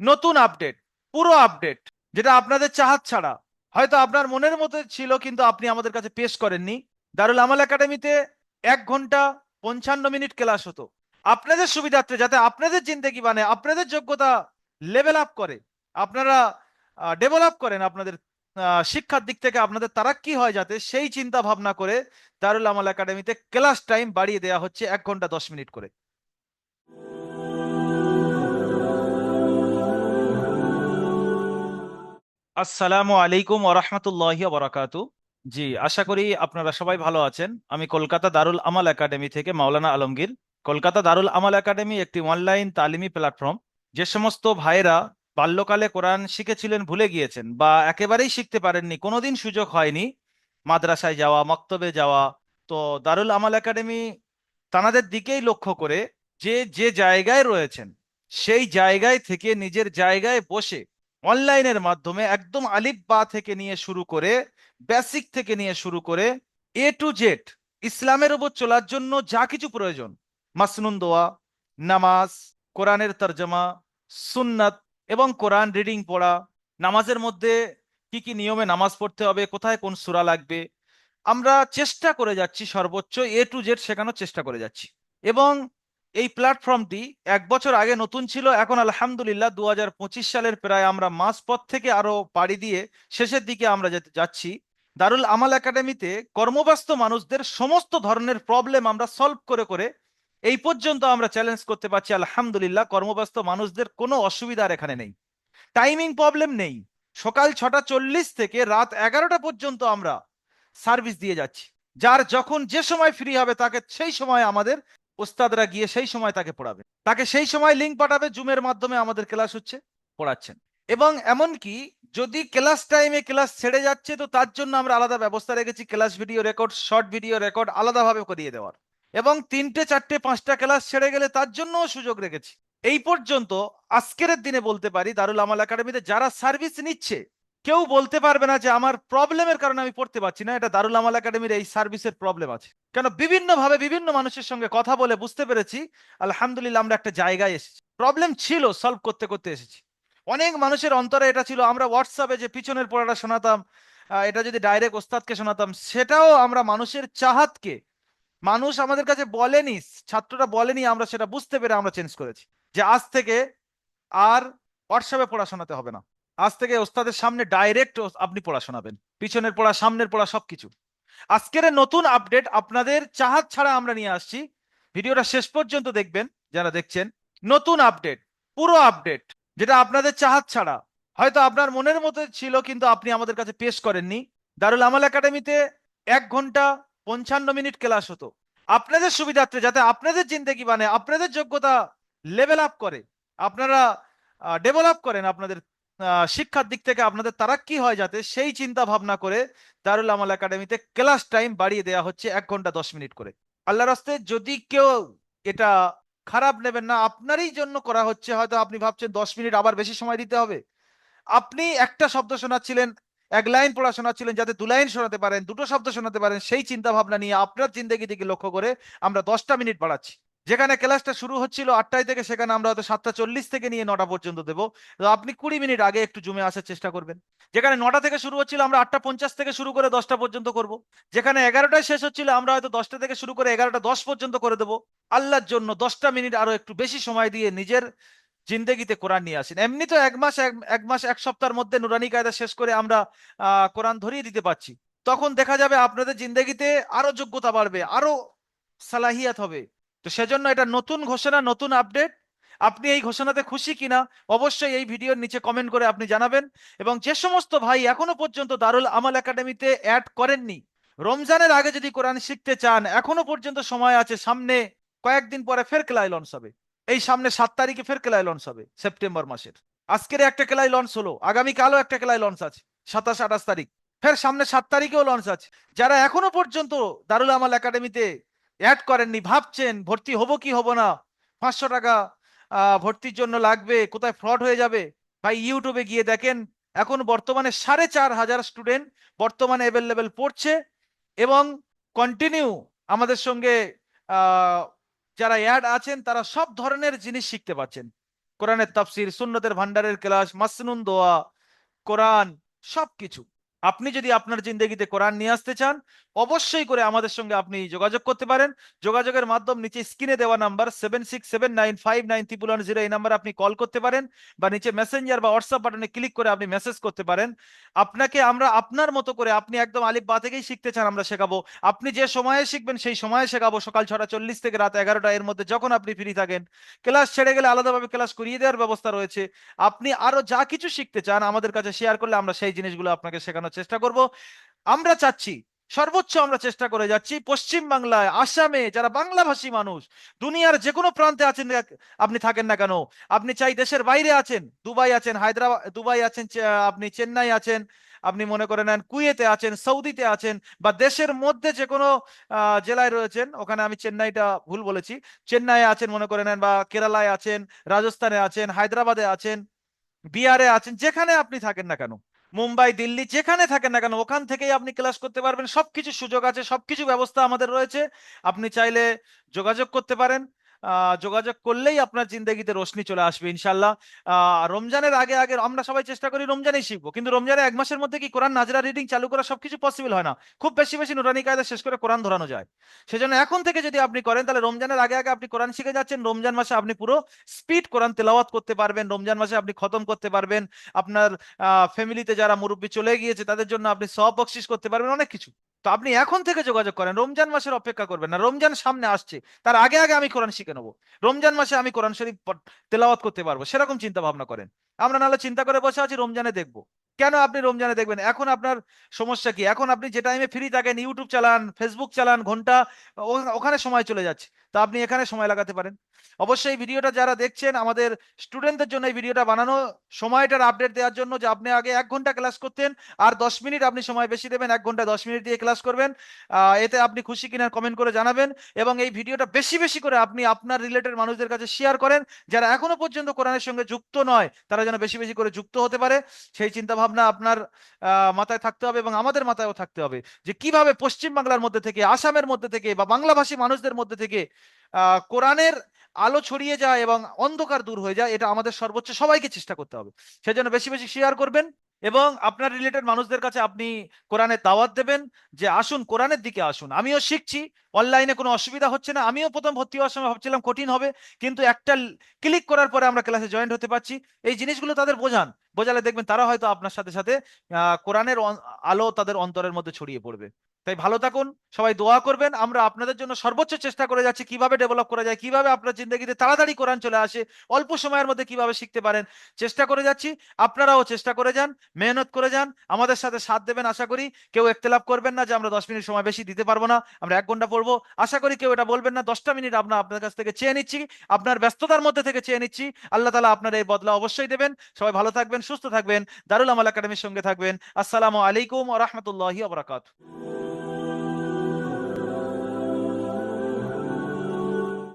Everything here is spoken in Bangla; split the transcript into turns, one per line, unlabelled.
নতুন আপডেট, পুরো আপডেট, যেটা আপনাদের চাহাত ছাড়া। হয়তো আপনার মনের মতো ছিল, কিন্তু আপনি আমাদের কাছে পেশ করেননি। দারুল আমাল একাডেমিতে এক ঘণ্টা পঞ্চান্ন মিনিট ক্লাস হতো। আপনাদের সুবিধার্থে, যাতে আপনাদের জিন্দেগি মানে আপনাদের যোগ্যতা লেভেল আপ করে, আপনারা ডেভেলপ করেন আপনাদের শিক্ষার দিক থেকে আপনাদের তারা কি হয় যাতে সেই চিন্তা ভাবনা করে দারুল আমাল একাডেমিতে ক্লাস টাইম বাড়িয়ে দেওয়া হচ্ছে এক ঘণ্টা দশ মিনিট করে। আসসালামু আলাইকুম ওরহমতুল্লাহি বারাকাতু। জি, আশা করি আপনারা সবাই ভালো আছেন। আমি কলকাতা দারুল আমাল একাডেমি থেকে মাওলানা আলমগীর। কলকাতা দারুল আমাল একাডেমি একটি অনলাইন তালিমি প্ল্যাটফর্ম। যে সমস্ত ভাইরা বাল্যকালে কোরআন শিখেছিলেন, ভুলে গিয়েছেন বা একেবারেই শিখতে পারেননি, কোনোদিন সুযোগ হয়নি, মাদ্রাসায় যাওয়া, মক্তবে যাওয়া, তো দারুল আমাল একাডেমি তানাদের দিকেই লক্ষ্য করে যে যে জায়গায় রয়েছেন, সেই জায়গায় থেকে নিজের জায়গায় বসে অনলাইনের মাধ্যমে একদম আলিফ বা থেকে নিয়ে শুরু করে বেসিক থেকে নিয়ে শুরু করে এ টু জেড ইসলামের উপর চলার জন্য যা কিছু প্রয়োজন। মাসনুন দোয়া, নামাজ, কোরআনের তর্জমা, সুন্নাত এবং কোরআন রিডিং পড়া। নামাজের মধ্যে কি কি নিয়মে নামাজ পড়তে হবে, কোথায় কোন সুরা লাগবে? আমরা চেষ্টা করে যাচ্ছি সর্বোচ্চ এ টু জেড শেখানোর চেষ্টা করে যাচ্ছি। এবং এই প্ল্যাটফর্মটি এক বছর আগে নতুন ছিল, এখন আলহামদুলিল্লাহ দু সালের প্রায় আমরা মাস পথ থেকে আরও পাড়ি দিয়ে শেষের দিকে আমরা যেতে যাচ্ছি। দারুল আমাল একাডেমিতে কর্মব্যস্ত মানুষদের সমস্ত ধরনের প্রবলেম আমরা সলভ করে করে এই পর্যন্ত আমরা চ্যালেঞ্জ করতে পারছি। আলহামদুলিল্লাহ কর্মব্যস্ত মানুষদের কোনো অসুবিধা আর এখানে নেই। টাইমিং প্রবলেম নেই। সকাল ছটা চল্লিশ থেকে রাত এগারোটা পর্যন্ত আমরা সার্ভিস দিয়ে যাচ্ছি। যার যখন যে সময় ফ্রি হবে তাকে সেই সময় আমাদের ওস্তাদরা গিয়ে সেই সময় তাকে পড়াবে। তাকে সেই সময় লিঙ্ক পাঠাবে জুমের মাধ্যমে আমাদের ক্লাস হচ্ছে, পড়াচ্ছেন। এবং এমনকি যদি ক্লাস টাইমে ক্লাস ছেড়ে যাচ্ছে, তো তার জন্য আমরা আলাদা ব্যবস্থা রেখেছি class video record short video record আলাদাভাবে করিয়ে দেওয়ার। এবং তিনটে, চারটে, পাঁচটা ক্লাস ছেড়ে গেলে তার জন্যও সুযোগ রেখেছি। এই পর্যন্ত আজকের দিনে বলতে পারি, দারুল আমাল একাডেমিতে যারা সার্ভিস নিচ্ছে কেউ বলতে পারবে না যে আমার প্রবলেমের কারণে আমি পড়তে পারছি না, এটা দারুল আমাল একাডেমির এই সার্ভিসের প্রবলেম আছে। কেন বিভিন্ন ভাবে বিভিন্ন মানুষের সঙ্গে কথা বলে বুঝতে পেরেছি, আলহামদুলিল্লাহ আমরা একটা জায়গায় এসেছি। প্রবলেম ছিল সলভ করতে করতে এসেছি। অনেক মানুষের অন্তরে এটা ছিল, আমরা হোয়াটসঅ্যাপে যে পিছনের পড়াটা শোনাতাম এটা যদি ডাইরেক্ট ওস্তাদকে শোনাতাম, সেটাও আমরা মানুষের চাহাতকে, মানুষ আমাদের কাছে বলেনি, ছাত্ররা বলেনি, আমরা সেটা বুঝতে পেরে আমরা চেঞ্জ করেছি। যে আজ থেকে আর হোয়াটসঅ্যাপে পড়া শোনাতে হবে না। আজ থেকে ওস্তাদের সামনে ডাইরেক্ট আপনি পড়া শোনাবেন। পিছনের পড়া, সামনের পড়া, সবকিছু। আজকের নতুন আপডেট আপনাদের চাহাত ছাড়া আমরা নিয়ে আসছি। ভিডিওটা শেষ পর্যন্ত দেখবেন, যারা দেখছেন। নতুন আপডেট পুরো আপডেট যেটা আপনাদের চাহাত ছাড়া। হয়তো আপনার মনের মতো ছিল, কিন্তু আপনি আমাদের কাছে পেশ করেননি। দারুল আমাল একাডেমিতে এক ঘণ্টা পঞ্চান্ন মিনিট ক্লাস হতো। আপনাদের সুবিধার্থে, যাতে আপনাদের জিন্দেগি মানে আপনাদের যোগ্যতা লেভেল আপ করে, আপনারা ডেভেলপ করেন আপনাদের শিক্ষার দিক থেকে আপনাদের তারা কি হয় যাতে সেই চিন্তা ভাবনা করে দারুল আমাল একাডেমিতে ক্লাস টাইম বাড়িয়ে দেওয়া হচ্ছে এক ঘণ্টা দশ মিনিট করে। আল্লাহ রাস্তে যদি কেউ এটা খারাপ নেবেন না, আপনারই জন্য করা হচ্ছে, হয়তো আপনি ভাবছেন দশ মিনিট আবার বেশি সময় দিতে হবে। আপনি একটা শব্দ শোনাচ্ছিলেন, এক লাইন পড়া শোনাচ্ছিলেন যাতে দু লাইন শোনাতে পারেন, দুটো শব্দ শোনাতে পারেন, সেই চিন্তা ভাবনা নিয়ে আপনার জিন্দগি দিকে লক্ষ্য করে আমরা দশটা মিনিট বাড়াচ্ছি। যেখানে ক্লাসটা শুরু হচ্ছিল আটটায় থেকে, সেখানে আমরা হয়তো সাতটা চল্লিশ থেকে নিয়ে নটা পর্যন্ত দেবো। তো আপনি কুড়ি মিনিট আগে একটু জমে আসার চেষ্টা করবেন। যেখানে নটা থেকে শুরু হচ্ছিল, আমরা আটটা পঞ্চাশ থেকে শুরু করে দশটা পর্যন্ত করব। যেখানে এগারোটায় শেষ হচ্ছিল, আমরা হয়তো দশটা থেকে শুরু করে এগারোটা দশ পর্যন্ত করে দেবো। আল্লাহর জন্য দশটা মিনিট আরও একটু বেশি সময় দিয়ে নিজের জিন্দেগিতে কোরআন নিয়ে আসেন। এমনি তো এক মাস, এক- মাস, এক সপ্তাহের মধ্যে নুরানি কায়দা শেষ করে আমরা কোরআন ধরিয়ে দিতে পারছি। তখন দেখা যাবে আপনাদের জিন্দেগিতে আরও যোগ্যতা বাড়বে আরও সালাহিয়াত হবে। তো সেজন্য এটা নতুন ঘোষণা, নতুন আপডেট। আপনি এই ঘোষণাতে খুশি কিনা, অবশ্যই এই ভিডিওর নিচে কমেন্ট করে আপনি জানাবেন। এবং যে সমস্ত ভাই এখনও পর্যন্ত দারুল আমাল একাডেমিতে অ্যাড করেননি, রমজানের আগে যদি কোরআন শিখতে চান, এখনও পর্যন্ত সময় আছে সামনে কয়েকদিন পরে ফের ক্লাই লঞ্চ হবে। এই সামনে সাত তারিখে ফের ক্লাই লঞ্চ হবে, সেপ্টেম্বর মাসের। আজকের একটা ক্লাই লঞ্চ হলো, আগামীকালও একটা ক্লাই লঞ্চ আছে, সাতাশ, আঠাশ তারিখ। ফের সামনে সাত তারিখেও লঞ্চ আছে। যারা এখনও পর্যন্ত দারুল আমাল একাডেমিতে অ্যাড করেননি, ভাবছেন, ভর্তি হব কি হব না? পাঁচশো টাকা ভর্তির জন্য লাগবে, কোথায় ফ্রড হয়ে যাবে? ভাই ইউটিউবে গিয়ে দেখেন, এখন বর্তমানে সাড়ে চার হাজার স্টুডেন্ট বর্তমানে অ্যাভেলেবেল পড়ছে এবং কন্টিনিউ আমাদের সঙ্গে যারা অ্যাড আছেন, তারা সব ধরনের জিনিস শিখতে পাচ্ছেন কোরআনের তাফসির, সুন্নতের ভান্ডারের ক্লাস মাসনুন দোয়া, কোরআন, সবকিছু। আপনি যদি আপনার জিন্দগিতে কোরআন নিয়ে আসতে চান, অবশ্যই করে আমাদের সঙ্গে আপনি যোগাযোগ করতে পারেন। যোগাযোগের মাধ্যম নিচে স্ক্রিনে দেওয়া number seven six seven nine five nine triple one zero এই নাম্বারে আপনি কল করতে পারেন বা নিচে মেসেঞ্জার বা হোয়াটসঅ্যাপ বাটনে ক্লিক করে আপনি মেসেজ করতে পারেন। আপনাকে আমরা আপনার মতো করে আপনি একদম আলিফ বা থেকেই শিখতে চান আমরা শেখাবো। আপনি যে সময়ে শিখবেন সেই সময়ে শেখাবো। সকাল ছটা চল্লিশ থেকে রাত এগারোটা এর মধ্যে যখন আপনি ফ্রি থাকেন। ক্লাস ছেড়ে গেলে আলাদাভাবে ক্লাস করিয়ে দেওয়ার ব্যবস্থা রয়েছে। আপনি আরও যা কিছু শিখতে চান আমাদের কাছে শেয়ার করলে আমরা সেই জিনিসগুলো আপনাকে শেখানোর চেষ্টা করব। আমরা চাচ্ছি, সর্বোচ্চ আমরা চেষ্টা করে যাচ্ছি, পশ্চিম বাংলায়, আসামে, যারা বাংলাভাষী মানুষ, দুনিয়ার যে কোনো প্রান্তে আছেন, আপনি থাকেন না কেন? আপনি চাই দেশের বাইরে আছেন, দুবাই আছেন হায়দ্রাবাদ দুবাই আছেন আপনি চেন্নাই আছেন, আপনি মনে করে নেন কুয়েতে আছেন, সৌদিতে আছেন, বা দেশের মধ্যে যে কোনো জেলায় রয়েছেন, ওখানে আমি চেন্নাইটা ভুল বলেছি, চেন্নাইয়ে আছেন মনে করে নেন, বা কেরালায় আছেন, রাজস্থানে আছেন, হায়দ্রাবাদে আছেন, বিহারে আছেন, যেখানে আপনি থাকেন না কেন? মুম্বাই, দিল্লি, যেখানে থাকেন না কেন, ওখান থেকেই আপনি ক্লাস করতে পারবেন। সবকিছু সুযোগ আছে, সবকিছু ব্যবস্থা আমাদের রয়েছে। আপনি চাইলে যোগাযোগ করতে পারেন। যোগাযোগ করলেই আপনার জিন্দগিতে রোশনি চলে আসবে ইনশাল্লাহ রমজানের আগে আগে আমরা সবাই চেষ্টা করি রমজানেই শিখব। কিন্তু রমজানের এক মাসের মধ্যে কি কোরআন নাজরা, রিডিং চালু করা সবকিছু পসিবল হয় না? খুব বেশি বেশি নুরানি কায়দা শেষ করে কোরআন ধরানো যায়। সেজন্য এখন থেকে যদি আপনি করেন, তাহলে রমজানের আগে আগে আপনি কোরআন শিখে যাচ্ছেন। রমজান মাসে আপনি পুরো স্পিড কোরআন তেলাওয়াত করতে পারবেন। রমজান মাসে আপনি খতম করতে পারবেন। আপনার ফ্যামিলিতে যারা মুরব্বী চলে গিয়েছে, তাদের জন্য আপনি সব বকশিস করতে পারবেন, অনেক কিছু। তো আপনি এখন থেকে যোগাযোগ করেন। রমজান মাসের অপেক্ষা করবেন না। রমজান সামনে আসছে। তার আগে আগে আমি কোরআন শিখে নেব। রমজান মাসে আমি কোরআন শরীফ তেলাওয়াত করতে পারব। সেরকম চিন্তা ভাবনা করেন। আমরা নাহলে চিন্তা করে বসে আছি, রমজানে দেখব। কেন আপনি রমজানে দেখবেন? এখন আপনার সমস্যা কি? এখন আপনি যে টাইমে ফ্রি থাকেন ইউটিউব চালান ফেসবুক চালান, ঘণ্টা ওখানে সময় চলে যাচ্ছে। তা আপনি এখানে সময় লাগাতে পারেন। অবশ্যই ভিডিওটা যারা দেখছেন, আমাদের স্টুডেন্টদের জন্য এই ভিডিওটা বানানো, সময়টার আপডেট দেওয়ার জন্য যে আপনি আগে এক ঘণ্টা ক্লাস করতেন আর দশ মিনিট আপনি সময় বেশি দেবেন, এক ঘণ্টা দশ মিনিট দিয়ে ক্লাস করবেন। এতে আপনি খুশি কিনা কমেন্ট করে জানাবেন এবং এই ভিডিওটা বেশি বেশি করে আপনি আপনার রিলেটেড মানুষদের কাছে শেয়ার করেন, যারা এখনও পর্যন্ত কোরআনের সঙ্গে যুক্ত নয়, তারা যেন বেশি বেশি করে যুক্ত হতে পারে। সেই চিন্তা ভাবনা আপনার মাথায় থাকতে হবে এবং আমাদের মাথায়ও থাকতে হবে যে কীভাবে পশ্চিম বাংলার মধ্যে থেকে, আসামের মধ্যে থেকে বা বাংলাভাষী মানুষদের মধ্যে থেকে কোরআনের আলো ছড়িয়ে যায় এবং অন্ধকার দূর হয়ে যায়, এটা আমাদের সর্বোচ্চ সবাইকে চেষ্টা করতে হবে। সেজন্য বেশি বেশি শেয়ার করবেন এবং আপনার রিলেটেড মানুষদের কাছে আপনি কোরআনের দাওয়াত দেবেন যে, আসুন, কোরআনের দিকে আসুন। আমিও শিখছি অনলাইনে কোনো অসুবিধা হচ্ছে না। আমিও প্রথম ভর্তি হওয়ার সময় ভাবছিলাম কঠিন হবে, কিন্তু একটা ক্লিক করার পরে আমরা ক্লাসে জয়েন্ট হতে পারছি। এই জিনিসগুলো তাদের বোঝান। বোঝালে দেখবেন তারা হয়তো আপনার সাথে সাথে কোরআনের আলো তাদের অন্তরের মধ্যে ছড়িয়ে পড়বে। তাই ভালো থাকুন, সবাই দোয়া করবেন। আমরা আপনাদের জন্য সর্বোচ্চ চেষ্টা করে যাচ্ছি কীভাবে ডেভেলপ করা যায়, কীভাবে আপনার জিন্দগিতে তাড়াতাড়ি কোরআন চলে আসে, অল্প সময়ের মধ্যে কীভাবে শিখতে পারেন, চেষ্টা করে যাচ্ছি। আপনারাও চেষ্টা করে যান, মেহনত করে যান, আমাদের সাথে সাথ দেবেন আশা করি। কেউ একতলাপ করবেন না যে আমরা দশ মিনিট সময় বেশি দিতে পারব না, আমরা এক ঘণ্টা পড়ব। আশা করি কেউ এটা বলবেন না, দশটা মিনিট আমরা আপনার কাছ থেকে চেয়ে নিচ্ছি, আপনার ব্যস্ততার মধ্যে থেকে চেয়ে নিচ্ছি। আল্লাহ তালা আপনার এই বদলা অবশ্যই দেবেন। সবাই ভালো থাকবেন, সুস্থ থাকবেন। দারুল আমাল একাডেমির সঙ্গে থাকবেন। আসসালামু আলাইকুম রহমতুল্লাহি আবরাকাত